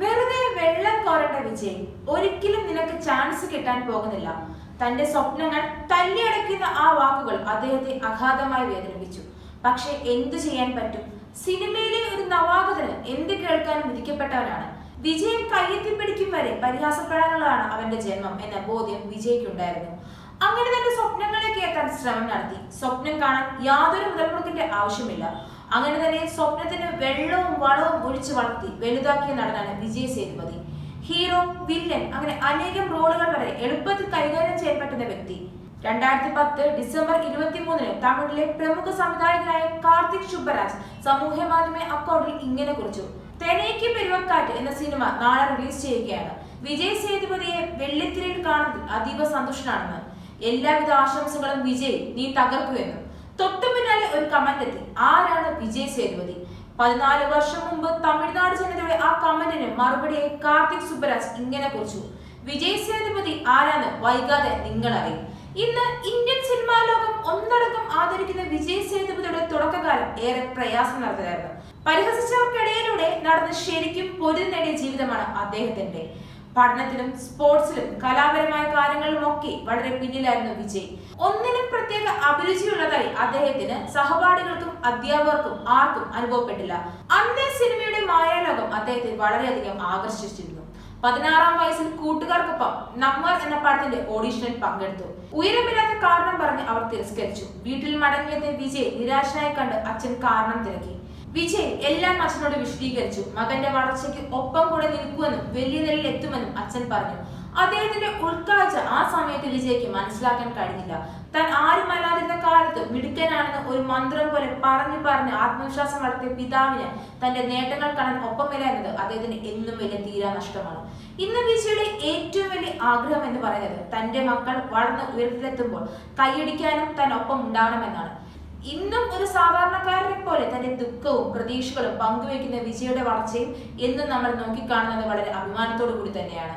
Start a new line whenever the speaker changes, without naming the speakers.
വെറുതെ വെള്ളം കോരണ്ട വിജയ്. ഒരിക്കലും നിനക്ക് ചാൻസ് കിട്ടാൻ പോകുന്നില്ല. തന്റെ സ്വപ്നങ്ങൾ തല്ലിയടക്കുന്ന ആ വാക്കുകൾ അദ്ദേഹത്തെ അഗാധമായി വേദനിപ്പിച്ചു. പക്ഷെ എന്തു ചെയ്യാൻ പറ്റും? സിനിമയിലെ ഒരു നവാഗതന് എന്ത് കേൾക്കാനും വിധിക്കപ്പെട്ടവനാണ്. വിജയം കയ്യെത്തിപ്പിടിക്കും വരെ പരിഹാസപ്പെടാനുള്ളതാണ് അവന്റെ ജന്മം എന്ന ബോധ്യം വിജയ്ക്കുണ്ടായിരുന്നു. അങ്ങനെ തന്റെ സ്വപ്നങ്ങളെ എത്താൻ ശ്രമം നടത്തി. സ്വപ്നം കാണാൻ യാതൊരു മുതൽമുടക്കിന്റെ ആവശ്യമില്ല. അങ്ങനെ തന്നെ സ്വപ്നത്തിന് വെള്ളവും വളവും ഒഴിച്ചു വളർത്തി വലുതാക്കിയ നടനാണ് വിജയ് സേതുപതി. ഹീറോ വില്ലൻ അങ്ങനെ അനേകം റോളുകൾ വരെ എളുപ്പത്തിൽ കൈകാര്യം ചെയ്യപ്പെട്ട വ്യക്തി. രണ്ടായിരത്തി പത്ത് ഡിസംബർ ഇരുപത്തി മൂന്നിന് തമിഴിലെ പ്രമുഖ സംവിധായകനായ കാർത്തിക് ശുഭരാജ് സമൂഹ മാധ്യമ അക്കൗണ്ടിൽ ഇങ്ങനെ കുറിച്ചു. തെനേക്ക് പെരുവക്കാറ്റ് എന്ന സിനിമ നാളെ റിലീസ് ചെയ്യുകയാണ്. വിജയ് സേതുപതിയെ വെള്ളിത്തിരയിൽ കാണുന്നതിൽ അതീവ സന്തുഷ്ടനാണെന്ന് എല്ലാവിധ ആശംസകളും വിജയ് നീ തകർക്കുമെന്നും തൊട്ടു പിന്നാലെ ഒരു കമന്റ് എത്തി. ആരാണ് വിജയ് സേതുപതി? പതിനാല് വർഷം മുമ്പ് തമിഴ്നാട് ജനതയുടെ ആ കമന്റിന് മറുപടിയായി കാർത്തിക് സുബരാജ് ഇങ്ങനെ കുറിച്ചു. വിജയ് സേതുപതി ആരാന്ന് വൈകാതെ നിങ്ങൾ അറിയും. ഇന്ന് ഇന്ത്യൻ സിനിമാ ലോകം ഒന്നടങ്കം ആദരിക്കുന്ന വിജയ് സേതുപതിയുടെ തുടക്കകാലം ഏറെ പ്രയാസം നടന്നതായിരുന്നു പരിഹസിച്ചവർക്കിടയിലൂടെ നടന്ന് ശരിക്കും പൊരു നേടിയ ജീവിതമാണ് അദ്ദേഹത്തിന്റെ പഠനത്തിലും സ്പോർട്സിലും കലാപരമായ കാര്യങ്ങളിലും ഒക്കെ വളരെ പിന്നിലായിരുന്നു വിജയ്. ഒന്നിനും അഭിരുചിയുള്ളതായി അദ്ദേഹത്തിന് സഹപാഠികൾക്കും അധ്യാപകർക്കും ആർക്കും അനുഭവപ്പെട്ടില്ല. അന്നേ സിനിമയുടെ മായാലോകം അദ്ദേഹത്തെ വളരെയധികം ആകർഷിച്ചിരുന്നു. പതിനാറാം വയസ്സിൽ കൂട്ടുകാർക്കൊപ്പം നമ്മർ എന്ന പടത്തിന്റെ ഓഡീഷനിൽ പങ്കെടുത്തു. ഉയരമില്ലാത്ത കാരണം പറഞ്ഞ് അവർ തിരസ്കരിച്ചു. വീട്ടിൽ മടങ്ങിയെത്തിയ വിജയ് നിരാശനായി കണ്ട് അച്ഛൻ കാരണം തിരക്കി. വിജയ് എല്ലാം അച്ഛനോട് വിശദീകരിച്ചു. മകന്റെ വളർച്ചയ്ക്ക് ഒപ്പം കൂടെ നിൽക്കുമെന്നും വലിയ നിലയിൽ എത്തുമെന്നും അച്ഛൻ പറഞ്ഞു. അദ്ദേഹത്തിന്റെ ഉൾക്കാഴ്ച ആ സമയത്ത് വിജയ്ക്ക് മനസ്സിലാക്കാൻ കഴിഞ്ഞില്ല. താൻ കാലത്ത് മിടുക്കനാണെന്ന് ഒരു മന്ത്രം പോലെ പറഞ്ഞു പറഞ്ഞ് ആത്മവിശ്വാസം വളർത്തിയ പിതാവിന് തന്റെ നേട്ടങ്ങൾ കാണാൻ ഒപ്പമില്ല എന്നത് അദ്ദേഹത്തിന് എന്നും വലിയ തീരാ നഷ്ടമാണ്. ഇന്ന് വിജയുടെ ഏറ്റവും വലിയ ആഗ്രഹം എന്ന് പറയുന്നത് തന്റെ മക്കൾ വളർന്ന് ഉയരത്തിലെത്തുമ്പോൾ കൈയടിക്കാനും താൻ ഒപ്പം ഉണ്ടാകണമെന്നാണ് ഇന്നും ഒരു സാധാരണക്കാരനെ പോലെ തന്റെ ദുഃഖവും പ്രതീക്ഷകളും പങ്കുവെക്കുന്ന വിജയുടെ വളർച്ചയും എന്നും നമ്മൾ നോക്കിക്കാണുന്നത് വളരെ അഭിമാനത്തോടു കൂടി തന്നെയാണ്.